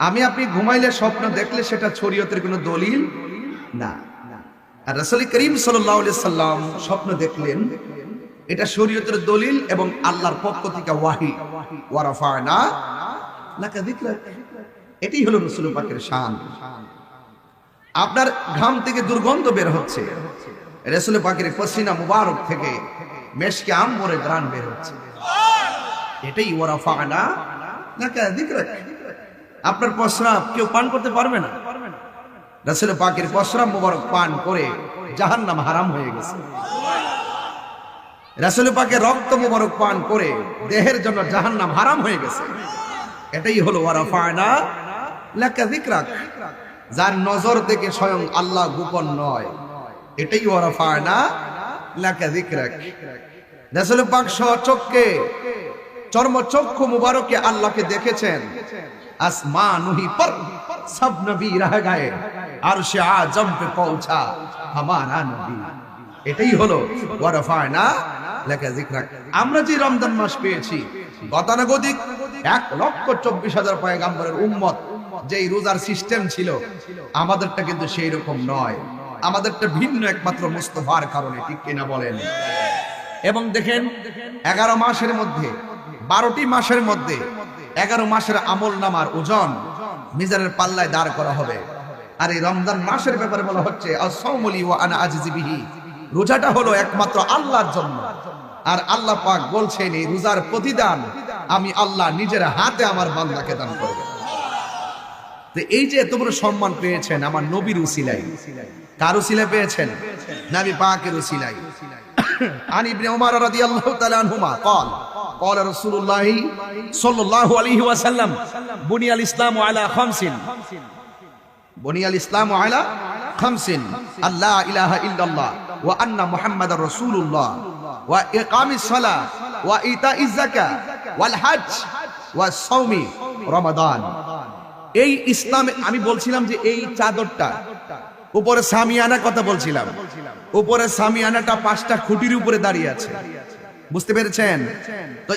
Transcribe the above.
আমি আপনি ঘুমাইলে স্বপ্ন দেখলে সেটা শরীয়তের কোনো দলিল? না। আর রাসূল করিম সাল্লাম স্বপ্ন দেখলেন, এটা শরীয়তের দলিল এবং আল্লাহর পক্ষ থেকে ওয়াহি। ওয়া রাফা'না লাকা যিকরাক। এটাই হলো রাসূল পাকের শান। আপনার ঘাম থেকে দুর্গন্ধ বের হচ্ছে। রাসূল পাকের পসিনা মুবারক থেকে মেশকে আম্বরে গ্রান বের হচ্ছে। এটাই ওয়া রাফা'না লাকা যিকরাক। আপনার প্রস্রাব কেউ পান করতে পারবে না। রাসূল পাকের প্রস্রাব মুবারক পান করে জাহান্নাম হারাম হয়ে গেছে। রাসূল পাকে রক্ত মুবারক পান করে দেহের জন্য জাহান্নাম হারাম হয়ে গেছে। এটাই হলো ওয়ারাফায়না লাকা যিকরাক। যার নজর থেকে স্বয়ং আল্লাহ গোপন নয়। এটাই ওয়ারাফায়না লাকা যিকরাক। রাসূল পাক সচক্ষে চর্মচক্ষু মুবারকে আল্লাহকে দেখেছেন। আসমানুহি पर सब नबी रह गए अर्श आजम पे पहुंचा हमारा नबी এটাই হলো ওয়ারাফায়না লেখা যিকরাক আমরা যে রমজান মাস পেয়েছি গতানুগতিক এক লক্ষ চব্বিশ হাজার পয়গাম্বরের উম্মত যেই রোজার সিস্টেম ছিল আমাদেরটা কিন্তু সেই রকম নয় আমাদেরটা ভিন্ন একমাত্র মুস্তফার কারণে ঠিক কিনা বলেন এবং দেখেন এগারো মাসের মধ্যে বারোটি মাসের মধ্যে এগারো মাসের আমল নামার ওজন মিজানের পাল্লায় দাঁড় করা হবে আর এই রমজান মাসের ব্যাপারে বলা হচ্ছে আসৌমলি ও আনা আজিজিবিহি রোজাটা হলো একমাত্র আল্লাহর জন্য আর আল্লাহ পাক বলছেন এই রোজার প্রতিদান আমি আল্লাহ নিজের হাতে আমার বান্দাকে দান করব তো এই যে এত বড় সম্মান পেয়েছেন আমার নবীর উসিলাই কার উসিলাই পেয়েছেন নবী পাকের উসিলাই عن ابن عمر رضي الله تعالى عنهما قال قال رسول الله صلى الله عليه وسلم بني الإسلام على خمس بني الإسلام على خمس أن لا إله إلا الله وأن محمد رسول الله وإقام الصلاة وإيتاء الزكاة والحج والصوم رمضان এই ইসলামে আমি বলছিলাম যে এই চাদরটা উপরে সামিয়ানা কথা বলছিলাম উপরে সামিয়ানাটা পাঁচটা খুঁটির উপরে দাঁড়িয়ে আছে বুঝতে পেরেছেন? তো